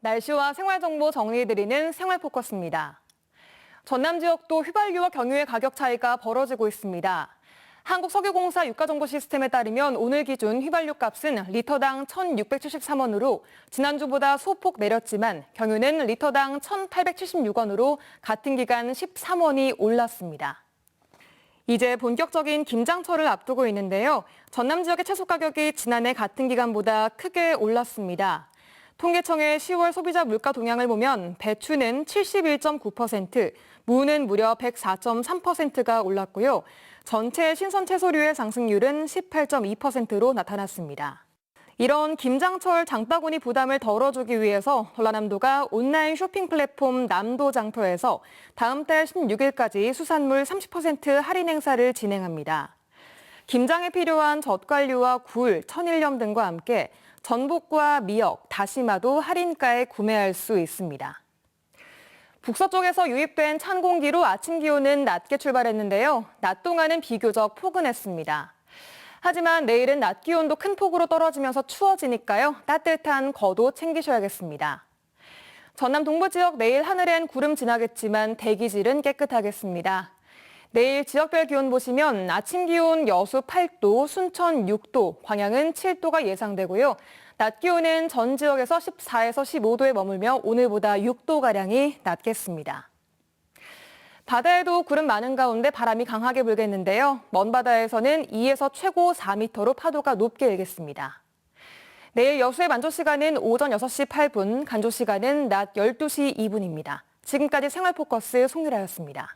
날씨와 생활정보 정리해드리는 생활포커스입니다. 전남 지역도 휘발유와 경유의 가격 차이가 벌어지고 있습니다. 한국석유공사 유가정보 시스템에 따르면 오늘 기준 휘발유 값은 리터당 1,673원으로 지난주보다 소폭 내렸지만 경유는 리터당 1,876원으로 같은 기간 13원이 올랐습니다. 이제 본격적인 김장철을 앞두고 있는데요. 전남 지역의 채소 가격이 지난해 같은 기간보다 크게 올랐습니다. 통계청의 10월 소비자 물가 동향을 보면 배추는 71.9%, 무는 무려 104.3%가 올랐고요. 전체 신선 채소류의 상승률은 18.2%로 나타났습니다. 이런 김장철 장바구니 부담을 덜어주기 위해서 전라남도가 온라인 쇼핑 플랫폼 남도 장터에서 다음 달 16일까지 수산물 30% 할인 행사를 진행합니다. 김장에 필요한 젓갈류와 굴, 천일염 등과 함께 전복과 미역, 다시마도 할인가에 구매할 수 있습니다. 북서쪽에서 유입된 찬 공기로 아침 기온은 낮게 출발했는데요. 낮 동안은 비교적 포근했습니다. 하지만 내일은 낮 기온도 큰 폭으로 떨어지면서 추워지니까요. 따뜻한 겉옷 챙기셔야겠습니다. 전남 동부 지역 내일 하늘엔 구름 지나겠지만 대기질은 깨끗하겠습니다. 내일 지역별 기온 보시면 아침 기온 여수 8도, 순천 6도, 광양은 7도가 예상되고요. 낮 기온은 전 지역에서 14에서 15도에 머물며 오늘보다 6도가량이 낮겠습니다. 바다에도 구름 많은 가운데 바람이 강하게 불겠는데요. 먼 바다에서는 2에서 최고 4m로 파도가 높게 일겠습니다. 내일 여수의 만조 시간은 오전 6시 8분, 간조 시간은 낮 12시 2분입니다. 지금까지 생활포커스 송유라였습니다.